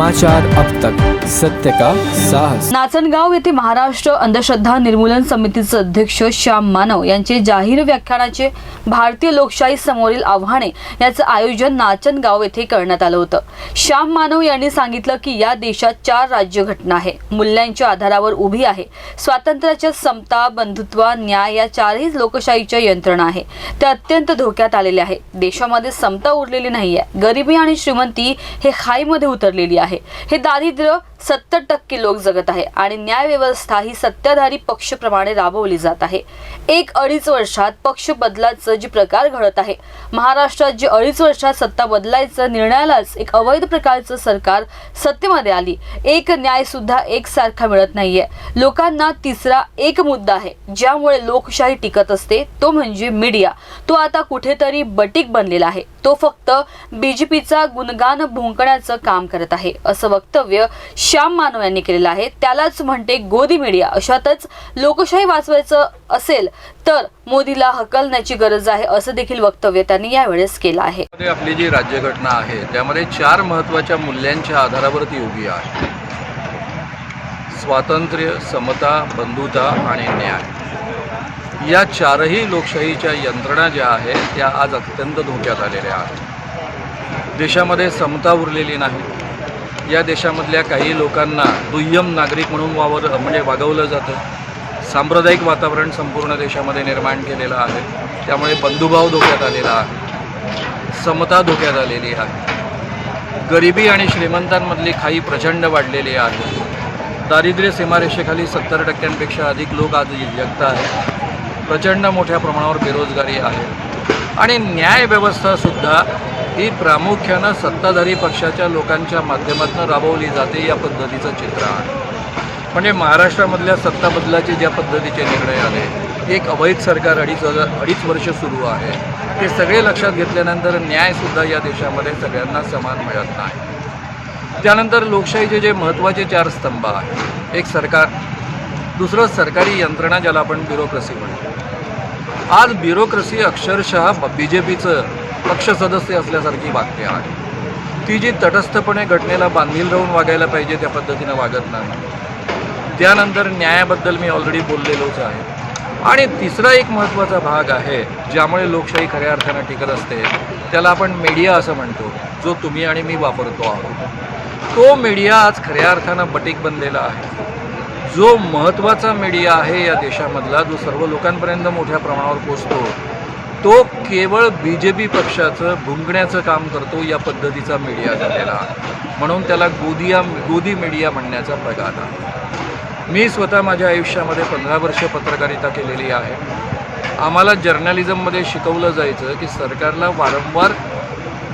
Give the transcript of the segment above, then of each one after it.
समाचार अब तक। सत्य का साहस। नाचनगाव येथे महाराष्ट्र अंधश्रद्धा निर्मूलन समितीचे अध्यक्ष श्याम मानव यांचे जाहीर व्याख्यानाचे भारतीय लोकशाही समोरील आव्हाने याचं आयोजन नाचनगाव येथे करण्यात आलं होतं. श्याम मानव यांनी सांगितलं की या देशात चार राज्यघटना आहे. मूल्यांच्या आधारावर उभी आहे. स्वातंत्र्याच्या समता बंधुत्व न्याय या चारही लोकशाहीच्या यंत्रणा आहे. त्या अत्यंत धोक्यात आलेल्या आहे देशामध्ये समता उरलेली नाहीये. गरिबी आणि श्रीमंती हे खाईमध्ये उतरलेली आहे आहे. हे दारिद्र्य सत्तर टक्के लोक जगत आहे आणि न्यायव्यवस्था ही सत्ताधारी पक्षप्रमाणे राबवली जात आहे. एक अडीच वर्षात पक्ष बदलाचं जे प्रकार घडत आहे महाराष्ट्रात जे अडीच वर्षात सत्ता बदलायचं निर्णयालाच एक अवैध प्रकारचं सरकार सत्तेमध्ये आली. एक न्याय सुद्धा एकसारखा मिळत नाहीये. लोकांना तिसरा एक मुद्दा आहे ज्यामुळे लोकशाही टिकत असते तो म्हणजे मीडिया. तो आता कुठेतरी बटीक बनलेला आहे. तो फक्त बीजेपीचा गुणगान भुंकण्याचं काम करत आहे असं वक्तव्य श्याम मानव यांनी केलेला आहे. त्यालाच म्हणते गोदी मीडिया अशातच लोकशाही वाचवायचं असेल तर मोदीला हकलण्याची गरज आहे असं देखील वक्तव्य त्यांनी यावेळेस केलं आहे. आपली जी राज्यघटना आहे त्यामध्ये चार महत्त्वाच्या मूल्यांच्या आधारावरती उभी आहे. स्वातंत्र्य समता बंधुता आणि न्याय. या चारही लोकशाहीच्या यंत्रणा ज्या आहेत त्या आज अत्यंत धोक्यात आलेल्या आहेत. देशामध्ये समता उरलेली नाही. या देशामधल्या काही लोकांना दुय्यम नागरिक म्हणून वावर म्हणजे वागवलं जातं. सांप्रदायिक वातावरण संपूर्ण देशामध्ये निर्माण केलेलं आहे. त्यामुळे बंधुभाव धोक्यात आलेला आहे. समता धोक्यात आलेली आहे. गरिबी आणि श्रीमंतांमधली खाई प्रचंड वाढलेली आहे. दारिद्र्य सीमारेषेखाली सत्तर टक्क्यांपेक्षा अधिक लोक आज जगत आहेत. प्रचंड मोठ्या प्रमाणावर बेरोजगारी आहे. आणि न्यायव्यवस्थासुद्धा ही प्रामुख्यानं सत्ताधारी पक्षाच्या लोकांच्या माध्यमातून राबवली जाते या पद्धतीचं चित्र आहे. म्हणजे महाराष्ट्रामधल्या सत्ता बदलाचे ज्या पद्धतीचे निर्णय आले एक अवैध सरकार अडीच हजार अडीच वर्ष सुरू आहे. ते सगळे लक्षात घेतल्यानंतर न्यायसुद्धा या देशामध्ये सगळ्यांना समान मिळत नाही. त्यानंतर लोकशाहीचे जे महत्त्वाचे चार स्तंभ आहेत. एक सरकार दुसरं सरकारी यंत्रणा ज्याला आपण ब्युरोक्रेसी म्हणतो. आज ब्युरोक्रेसी अक्षरशः बी जे पीचं पक्ष सदस्य असल्यासारखी वागते आहे. ती जी तटस्थपणे घटनेला बांधील राहून वागायला पाहिजे त्या पद्धतीनं वागत नाही. त्यानंतर न्यायाबद्दल मी ऑलरेडी बोललेलोच आहे. आणि तिसरा एक महत्त्वाचा भाग आहे ज्यामुळे लोकशाही खऱ्या अर्थानं टिकत असते त्याला आपण मीडिया असं म्हणतो जो तुम्ही आणि मी वापरतो आहोत. तो मीडिया आज खऱ्या अर्थानं बटीक बनलेला आहे. जो महत्त्वाचा मीडिया आहे या देशामधला जो सर्व लोकांपर्यंत मोठ्या प्रमाणावर पोचतो तो केवळ बी जे पी पक्षाचं भुंकण्याचं काम करतो या पद्धतीचा मीडिया झालेला. म्हणून त्याला गोदिया गोदी मीडिया म्हणण्याचा प्रघात आहे. मी स्वतः माझ्या आयुष्यामध्ये पंधरा वर्ष पत्रकारिता केलेली आहे. आम्हाला जर्नलिझममध्ये शिकवलं जायचं की सरकारला वारंवार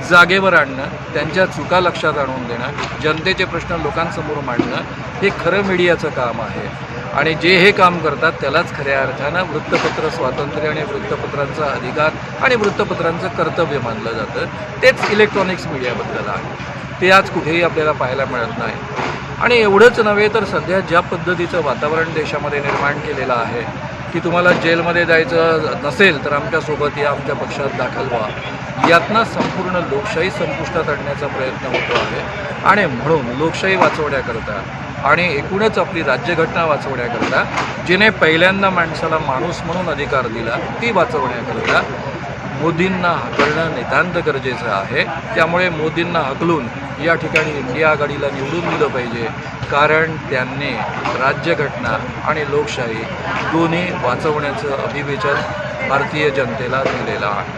जागेवर आणणं त्यांच्या चुका लक्षात आणून देणं जनतेचे प्रश्न लोकांसमोर मांडणं हे खरं मीडियाचं काम आहे. आणि जे हे काम करतात त्यालाच खऱ्या अर्थानं वृत्तपत्र स्वातंत्र्य आणि वृत्तपत्रांचा अधिकार आणि वृत्तपत्रांचं कर्तव्य मानलं जातं. तेच इलेक्ट्रॉनिक्स मीडियाबद्दल आहे. ते आज कुठेही आपल्याला पाहायला मिळत नाही. आणि एवढंच नव्हे तर सध्या ज्या पद्धतीचं वातावरण देशामध्ये निर्माण केलेलं आहे की तुम्हाला जेलमध्ये जायचं नसेल तर आमच्यासोबत या आमच्या पक्षात दाखल व्हा. यातनं संपूर्ण लोकशाही संपुष्टात आणण्याचा प्रयत्न होतो आहे. आणि म्हणून लोकशाही वाचवण्याकरता आणि एकूणच आपली राज्यघटना वाचवण्याकरता जिने पहिल्यांदा माणसाला माणूस म्हणून अधिकार दिला ती वाचवण्याकरता मोदींना हकलणं नितांत गरजेचं आहे. त्यामुळे मोदींना हकलून या ठिकाणी इंडिया आघाडीला निवडून दिलं पाहिजे. कारण त्यांनी राज्यघटना आणि लोकशाही दोन्ही वाचवण्याचं अभिवेचन भारतीय जनतेला दिलेलं आहे.